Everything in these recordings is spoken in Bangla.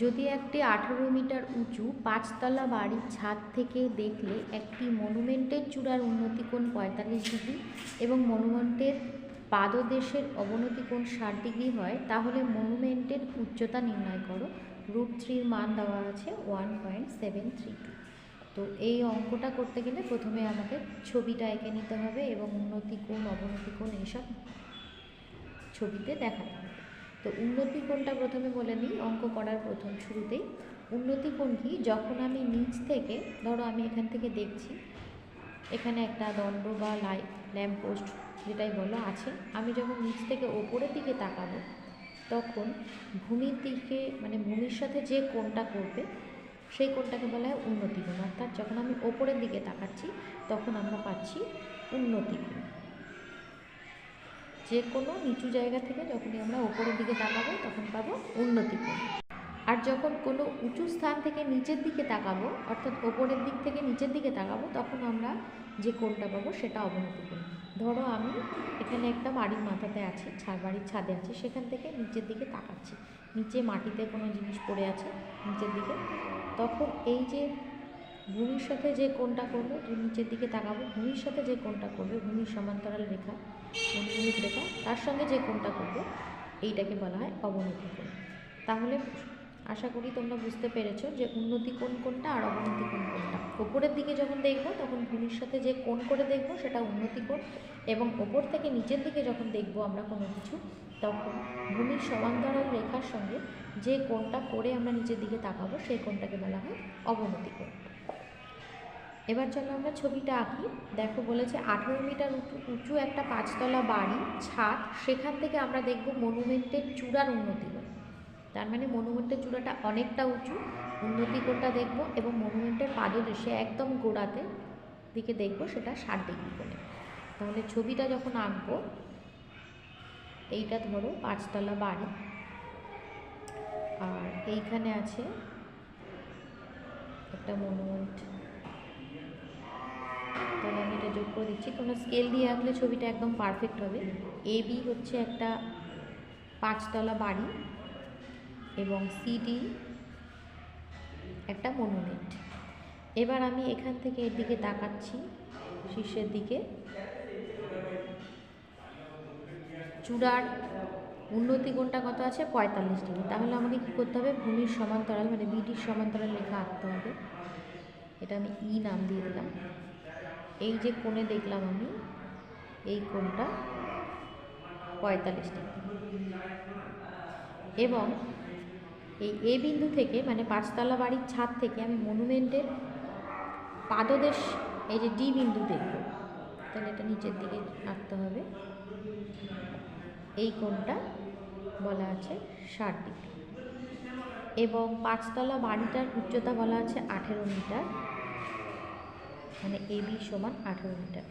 যদি একটি আঠারো মিটার উঁচু পাঁচতলা বাড়ির ছাদ থেকে দেখলে একটি মনুমেন্টের চূড়ার উন্নতি কোণ পঁয়তাল্লিশ ডিগ্রি এবং মনুমেন্টের পাদদেশের অবনতি কোণ ষাট ডিগ্রি হয়, তাহলে মনুমেন্টের উচ্চতা নির্ণয় করো। রুট থ্রির মান দেওয়া আছে one point seven three two. তো এই অঙ্কটা করতে গেলে প্রথমে আমাকে ছবিটা এঁকে নিতে হবে এবং উন্নতি কোণ, অবনতি কোণ এইসব ছবিতে দেখাতে হবে। তো উন্নতি কোণটা প্রথমে বলে নিই, অঙ্ক করার প্রথম শুরুতেই। উন্নতি কোণ কি যখন আমি নিচ থেকে, ধরো আমি এখান থেকে দেখছি, এখানে একটা দণ্ড বা লাই, ল্যাম্প পোস্ট যেটাই বলো আছে, আমি যখন নিচ থেকে ওপরের দিকে তাকাবো, তখন ভূমির দিকে মানে ভূমির সাথে যে কোণটা করবে, সেই কোণটাকে বলা হয় উন্নতি কোণ। অর্থাৎ যখন আমি ওপরের দিকে তাকাচ্ছি, তখন আমরা পাচ্ছি উন্নতি কোণ। যে কোনো নিচু জায়গা থেকে যখনই আমরা ওপরের দিকে তাকাবো, তখন পাবো উন্নতি আর যখন কোনো উঁচু স্থান থেকে নিচের দিকে তাকাবো, অর্থাৎ ওপরের দিক থেকে নিচের দিকে তাকাবো, তখন আমরা যে কোণটা পাবো সেটা অবনতি কোণ ধরো আমি এখানে একটা বাড়ির মাথাতে আছি, ছা বাড়ির ছাদে আছি, সেখান থেকে নিচের দিকে তাকাচ্ছি। নিচে মাটিতে কোনো জিনিস পড়ে আছে নিচের দিকে। তখন এই যে ভূমির সাথে যে কোনটা করবে নিচের দিকে তাকাবো, ভূমির সাথে যে কোনটা করবে, ভূমির সমান্তরাল রেখা অনুভূমিক রেখা, তার সঙ্গে যে কোনটা করবে, এইটাকে বলা হয় অবনতি কোণ। তাহলে আশা করি তোমরা বুঝতে পেরেছ যে উন্নতি কোণ কোনটা আর অবনতি কোণ কোনটা ওপরের দিকে যখন দেখব, তখন ভূমির সাথে যে কোণ করে দেখব, সেটা উন্নতি কোণ এবং ওপর থেকে নিচের দিকে যখন দেখব আমরা কোনো কিছু, তখন ভূমির সমান্তরাল রেখার সঙ্গে যে কোণটা করে আমরা নিচের দিকে তাকাবো, সেই কোণটাকে বলা হয় অবনতি কোণ। এবার চলো আমরা ছবিটা আঁকি। দেখো বলেছে আঠেরো মিটার উঁচু উঁচু একটা পাঁচতলা বাড়ি, ছাদ। সেখান থেকে আমরা দেখব মনুমেন্টের চূড়ার উন্নতি তার মানে মনুমেন্টের চূড়াটা অনেকটা উঁচু, উন্নতি কোণটা দেখব এবং মনুমেন্টের পাদদেশে একদম গোড়াতে দিকে দেখব সেটা ষাট ডিগ্রি কোণে। তাহলে ছবিটা যখন আঁকবো, এইটা ধরো পাঁচতলা বাড়ি। আর এইখানে আছে একটা মনুমেন্ট। তাহলে আমি এটা যোগ করে দিচ্ছি। তোমরা স্কেল দিয়ে আঁকলে ছবিটা একদম পারফেক্ট হবে। এ বি হচ্ছে একটা পাঁচতলা বাড়ি এবং সিডি একটা মনুমেন্ট এবার আমি এখান থেকে এর দিকে তাকাচ্ছি, শীর্ষের দিকে। চূড়ার উন্নতি কোণটা কত আছে? পঁয়তাল্লিশ ডিগ্রি। তাহলে আমাকে কী করতে হবে? ভূমির সমান্তরাল মানে বিটির সমান্তরাল লেখা আঁকতে হবে। এটা আমি ই নাম দিয়ে দিলাম। এই যে কোণে দেখলাম আমি, এই কোণটা পঁয়তাল্লিশ ডিগ্রি। এবং এই এ বিন্দু থেকে মানে পাঁচতলা বাড়ির ছাদ থেকে আমি মনুমেন্টের পাদদেশ, এই যে ডি বিন্দু দেখব, তাহলে এটা নিচের দিকে আঁকতে হবে। এই কোণটা বলা আছে ষাট ডিগ্রি। এবং পাঁচতলা বাড়িটার উচ্চতা বলা আছে আঠেরো মিটার। মানে এ বি সমান আঠেরো মিটার।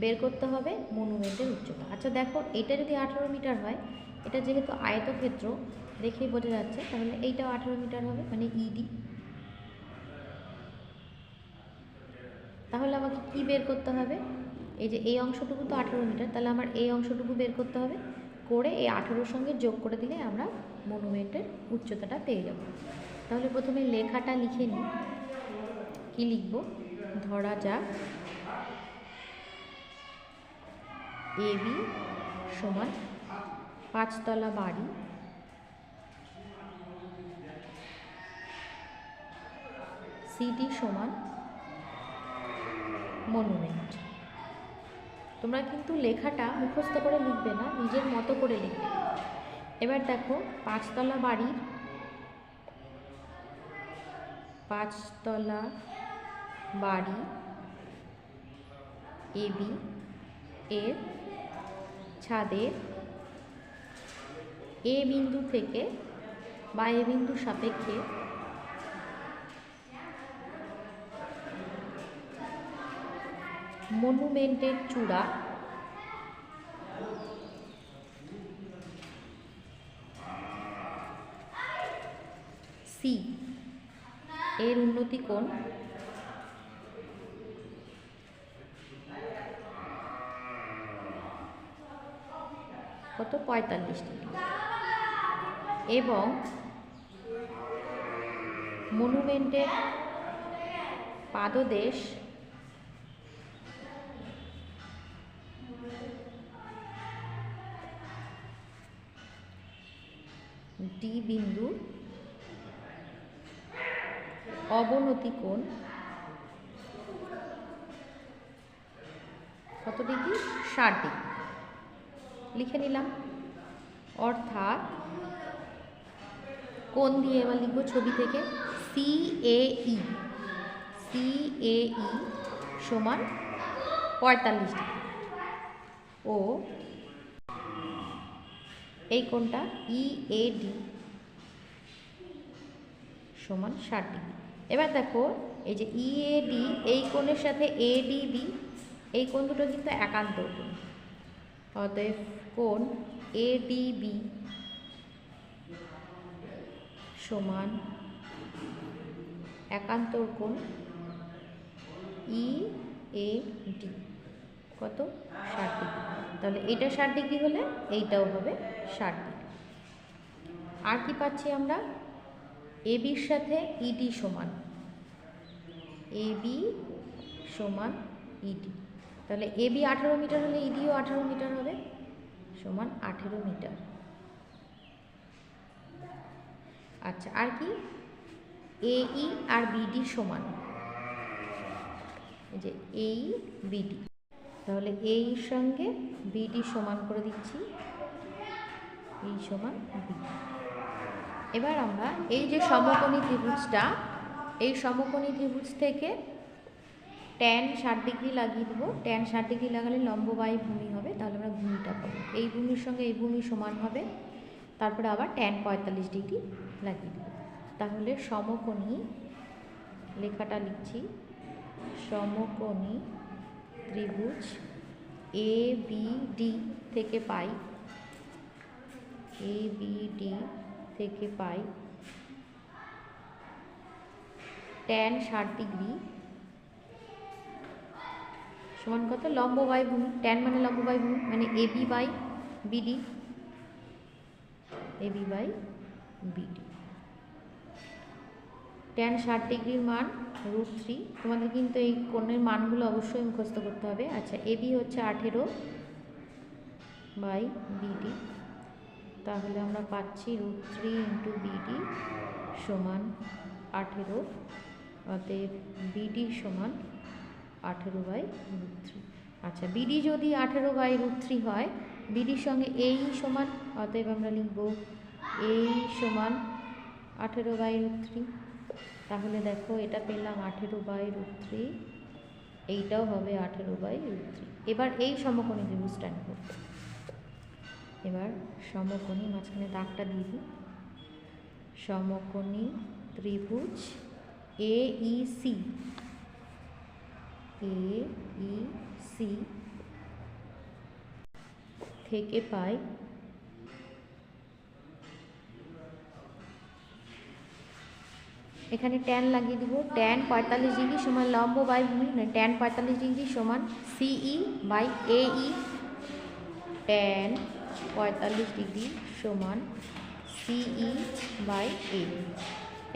বের করতে হবে মনুমেন্টের উচ্চতা। আচ্ছা দেখো, এটা যদি আঠেরো মিটার হয়, এটা যেহেতু আয়তক্ষেত্র, দেখেই বোঝা যাচ্ছে, তাহলে এইটাও আঠেরো মিটার হবে মানে ইডি তাহলে আমাকে কি বের করতে হবে? এই যে এই অংশটুকু তো আঠেরো মিটার, তাহলে আমার এই অংশটুকু বের করতে হবে, করে এই আঠেরোর সঙ্গে যোগ করে দিলে আমরা মনুমেন্টের উচ্চতাটা পেয়ে যাব। তাহলে প্রথমে লেখাটা লিখে নিই। কী লিখব? ধরা যাক। এ বি সমান পাঁচতলা বাড়ি। সিডি সমান মনুমেন্ট। তোমরা কিন্তু লেখাটা মুখস্থ করে লিখবে না, নিজের মতো করে লিখবে। এবার দেখো, পাঁচতলা বাড়ির পাঁচতলা বাড়ি এবি এর ছাদের এ বিন্দু থেকে বা এ বিন্দু সাপেক্ষে মনুমেন্টের চূড়া সি, এর উন্নতি কোণ কত পঁয়তাল্লিশ ডিগ্রি এবং মনুমেন্টের পাদদেশ ডি বিন্দু অবনতি কোণ কত ডিগ্রি? ষাট ডিগ্রি। লিখে নিলাম। অর্থাৎ কোন দিয়ে এবার লিখব ছবি থেকে? সি এ ই সি এ ই সমান পঁয়তাল্লিশ ডিগ্রি ও, এই কোনটা ই এ ডি সমান ষাট ডিগ্রি। এবার দেখো, এই যে ই এ ডি এই কোণের সাথে এ ডি বি এই কোণ দুটো কিন্তু একান্ত অতএব কোণ এ ডি বি সমান একান্তর কোণ ই এ ডি কত? ষাট ডিগ্রি। তাহলে এটা ষাট ডিগ্রি হলে এইটাও হবে ষাট ডিগ্রি। আর কি পাচ্ছি আমরা? এ বির সাথে ইডি সমান। এ বি সমান ইডি তাহলে এ বি আঠারো মিটার হলে ইডিও আঠারো মিটার হবে। সমান আঠেরো মিটার। আচ্ছা আর কি? এই আর বিডি সমান। যে এই বিডি তাহলে এই সঙ্গে বিডি সমান করে দিচ্ছি। এই সমান বিডি এবার আমরা এই যে সমকোণী ত্রিভুজটা, এই সমকোণী ত্রিভুজ থেকে ট্যান ষাট ডিগ্রি লাগিয়ে দেবো। ট্যান ষাট ডিগ্রি লাগালে লম্ববায়ী ভূমি ভূমিটা পাবো। এই ভূমির সঙ্গে এই ভূমি সমান হবে, তারপরে আবার ট্যান পঁয়তাল্লিশ ডিগ্রি লাগিয়ে দেবো। তাহলে সমকোণী, লেখাটা লিখছি, সমকোণী ত্রিভুজ এ বি ডি থেকে পাই এ বি ডি থেকে পাই ট্যান ষাট ডিগ্রি সমান কত লম্ব বাই ভূমি ট্যান মানে লম্ব বাই ভূমি মানে A B by BD A B by BD tan ষাট ডিগ্রির মান রুট থ্রি তোমাদের কিন্তু এই কোণের মানগুলো অবশ্যই মুখস্থ করতে হবে। আচ্ছা এ বি হচ্ছে আঠেরো বাই বিডি তাহলে আমরা পাচ্ছি রুট থ্রি ইন্টু বিডি সমান আঠেরো, অতএব বিডি সমান আঠেরো বাই রুট থ্রি। আচ্ছা বিডি যদি আঠেরো বাই রুট থ্রি হয়, বিডির সঙ্গে এই সমান, অতএব আমরা লিখব এই সমান আঠেরো বাই রুট থ্রি। তাহলে দেখো, এটা পেলাম আঠেরো বাই রুট থ্রি, এইটাও হবে আঠেরো বাই রুট থ্রি। এবার এই সমকোণী ত্রিভুজটা নেব। এবার সমকোণী, মাঝখানে দাগটা দিয়ে দিই। সমকোণী ত্রিভুজ এ ই সি এ ই সি থেকে পাই। এখানে ট্যান লাগিয়ে দিব। ট্যান পঁয়তাল্লিশ ডিগ্রি সমান লম্ব বাই ভূমি না ট্যান পঁয়তাল্লিশ ডিগ্রি সমান সিই বাই এই ট্যান পঁয়তাল্লিশ ডিগ্রি সমান সিই বাই এ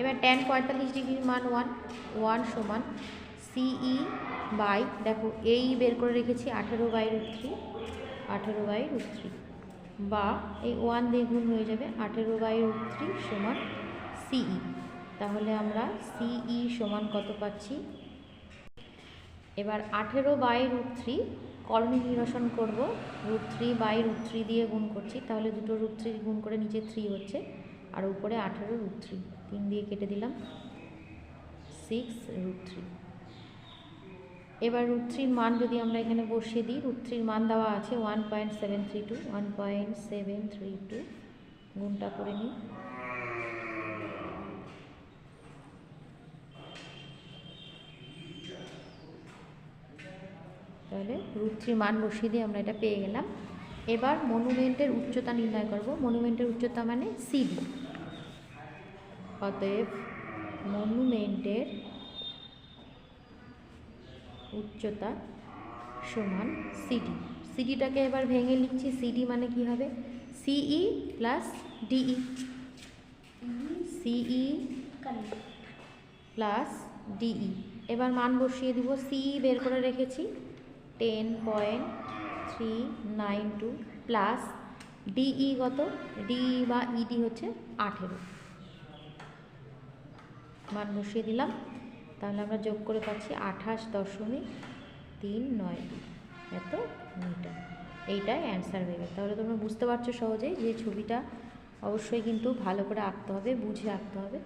এবার ট্যান পঁয়তাল্লিশ ডিগ্রির মান ওয়ান ওয়ান সমান সিই বাই দেখো এই বের করে রেখেছি, আঠেরো বাই রুট থ্রি আঠেরো বাই রুট থ্রি বা এই ওয়ান দিয়ে গুণ হয়ে যাবে আঠেরো বাই রুট থ্রি সমান সিই তাহলে আমরা সিই সমান কত পাচ্ছি? এবার আঠেরো বাই রুট থ্রি কর্ণী নিরসন করব root three by root three দিয়ে গুণ করছি। তাহলে দুটো রুট থ্রি গুণ করে নিচে থ্রি হচ্ছে, আর উপরে আঠেরো রুট থ্রি তিন দিয়ে কেটে দিলাম সিক্স রুট থ্রি এবার রুট থ্রির মান যদি আমরা এখানে বসিয়ে দিই রুট থ্রির মান দেওয়া আছে one point seven three two one point seven three two গুণটা করে নিই। তাহলে রুট থ্রি মান বসিয়ে দিয়ে আমরা এটা পেয়ে গেলাম। এবার মনুমেন্টের উচ্চতা নির্ণয় করব। মনুমেন্টের উচ্চতা মানে সিডি অতএব মনুমেন্টের উচ্চতা সমান সিডি সিডিটাকে এবার ভেঙে লিখছি সিডি মানে কি হবে? CE plus DE CE plus DE এবার মান বসিয়ে দিব সি বের করে রেখেছি ten point three nine two plus DE কত? ডিই বা ইডি হচ্ছে আঠেরো। মান বসিয়ে দিলাম। তাহলে আমরা যোগ করে পাচ্ছি আঠাশ দশমিক তিন নয় এত মিটার। এইটাই অ্যান্সার হয়ে গেল তাহলে তোমরা বুঝতে পারছ সহজেই যে ছবিটা অবশ্যই কিন্তু ভালো করে আঁকতে হবে, বুঝে আঁকতে হবে।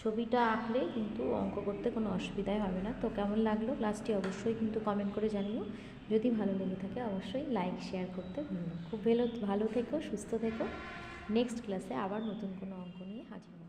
ছবিটা আঁকলে কিন্তু অঙ্ক করতে কোনো অসুবিধাই হবে না। তো কেমন লাগল ক্লাসটি অবশ্যই কিন্তু কমেন্ট করে জানিও। যদি ভালো লেগে থাকে অবশ্যই লাইক শেয়ার করতে ভুলো খুব ভালো ভালো থেকো, সুস্থ থেকো। নেক্সট ক্লাসে আবার নতুন কোনো অঙ্ক নিয়ে হাজির